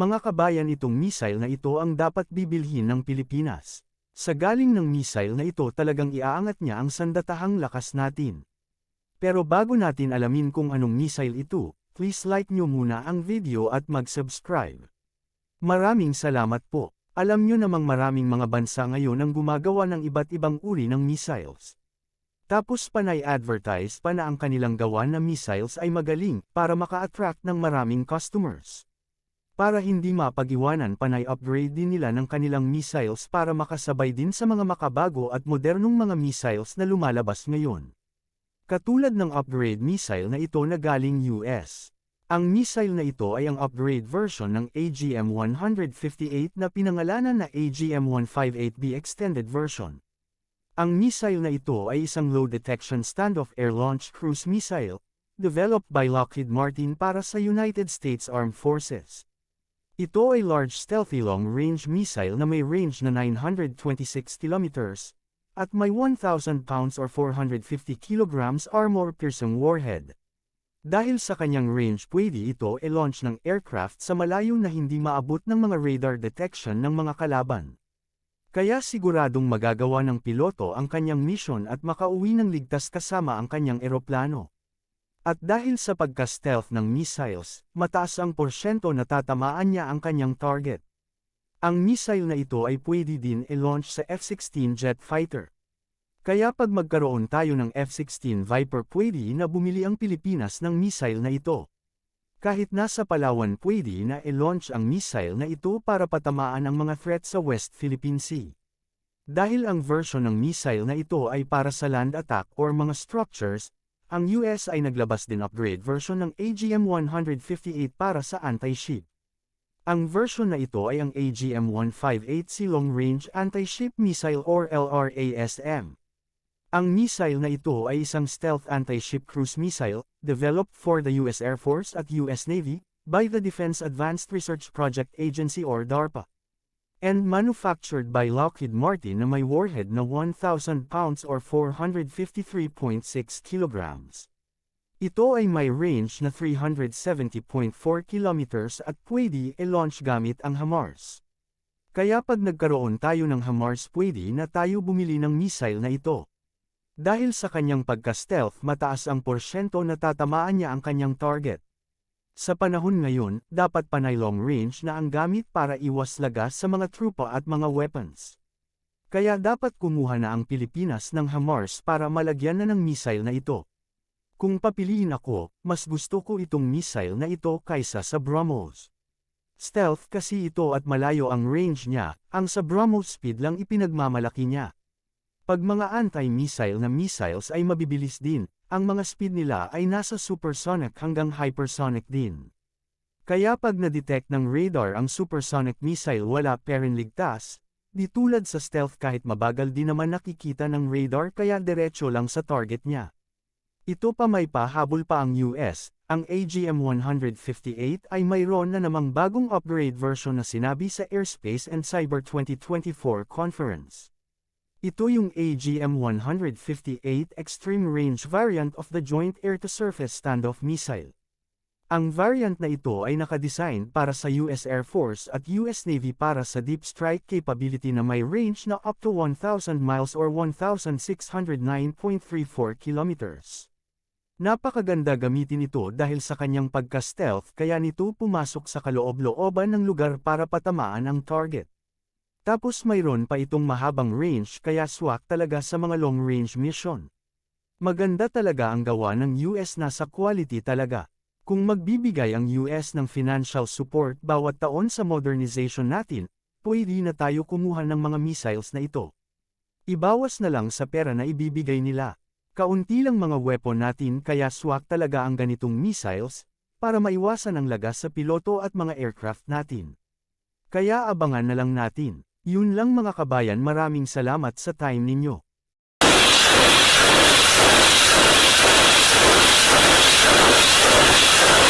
Mga kabayan itong missile na ito ang dapat bibilhin ng Pilipinas. Sa galing ng missile na ito talagang iaangat niya ang sandatahang lakas natin. Pero bago natin alamin kung anong missile ito, please like nyo muna ang video at mag-subscribe. Maraming salamat po. Alam nyo namang maraming mga bansa ngayon ang gumagawa ng iba't ibang uri ng missiles. Tapos panay advertise pa na ang kanilang gawa na missiles ay magaling para maka-attract ng maraming customers. Para hindi mapag-iwanan panay upgrade din nila ng kanilang missiles para makasabay din sa mga makabago at modernong mga missiles na lumalabas ngayon. Katulad ng upgrade missile na ito na galing US. Ang missile na ito ay ang upgrade version ng AGM-158 na pinangalanan na AGM-158B Extended Version. Ang missile na ito ay isang low detection standoff air-launched cruise missile, developed by Lockheed Martin para sa United States Armed Forces. Ito ay large stealthy long-range missile na may range na 926 kilometers, at may 1,000 pounds or 450 kilograms armor-piercing warhead. Dahil sa kanyang range pwede ito e-launch ng aircraft sa malayo na hindi maabot ng mga radar detection ng mga kalaban. Kaya siguradong magagawa ng piloto ang kanyang mission at makauwi ng ligtas kasama ang kanyang eroplano. At dahil sa pagka-stealth ng missiles, mataas ang porsyento na tatamaan niya ang kanyang target. Ang missile na ito ay pwede din e-launch sa F-16 jet fighter. Kaya pag magkaroon tayo ng F-16 Viper pwede na bumili ang Pilipinas ng missile na ito. Kahit nasa Palawan pwede na e-launch ang missile na ito para patamaan ang mga threat sa West Philippine Sea. Dahil ang version ng missile na ito ay para sa land attack or mga structures, ang US ay naglabas din upgrade version ng AGM-158 para sa anti-ship. Ang version na ito ay ang AGM-158C Long Range Anti-Ship Missile or LRASM. Ang missile na ito ay isang stealth anti-ship cruise missile, developed for the US Air Force at US Navy, by the Defense Advanced Research Project Agency or DARPA. And manufactured by Lockheed Martin na may warhead na 1,000 pounds or 453.6 kilograms. Ito ay may range na 370.4 kilometers at pwede e-launch gamit ang HIMARS. Kaya pag nagkaroon tayo ng HIMARS pwede na tayo bumili ng missile na ito. Dahil sa kanyang pagka-stealth mataas ang porsyento na tatamaan niya ang kanyang target. Sa panahon ngayon, dapat panay long range na ang gamit para iwas lagas sa mga trupa at mga weapons. Kaya dapat kumuha na ang Pilipinas ng HIMARS para malagyan na ng missile na ito. Kung papiliin ako, mas gusto ko itong missile na ito kaysa sa BrahMos. Stealth kasi ito at malayo ang range niya, ang sa BrahMos speed lang ipinagmamalaki niya. Pag mga anti-missile na missiles ay mabibilis din, ang mga speed nila ay nasa supersonic hanggang hypersonic din. Kaya pag na-detect ng radar ang supersonic missile wala perin ligtas, di tulad sa stealth kahit mabagal di naman nakikita ng radar kaya diretso lang sa target niya. Ito pa may pahabol pa ang US, ang AGM-158 ay mayroon na namang bagong upgrade version na sinabi sa Airspace and Cyber 2024 conference. Ito yung AGM-158 Extreme Range variant of the Joint Air-to-Surface Standoff Missile. Ang variant na ito ay nakadesign para sa US Air Force at US Navy para sa deep strike capability na may range na up to 1,000 miles or 1,609.34 kilometers. Napakaganda gamitin ito dahil sa kanyang pagka-stealth kaya nito pumasok sa kaloob-looban ng lugar para patamaan ang target. Tapos mayroon pa itong mahabang range kaya swak talaga sa mga long-range mission. Maganda talaga ang gawa ng US na sa quality talaga. Kung magbibigay ang US ng financial support bawat taon sa modernization natin, pwede na tayo kumuha ng mga missiles na ito. Ibawas na lang sa pera na ibibigay nila. Kaunti lang mga weapon natin kaya swak talaga ang ganitong missiles, para maiwasan ang lagas sa piloto at mga aircraft natin. Kaya abangan na lang natin. Yun lang mga kabayan maraming salamat sa time ninyo. Thank you.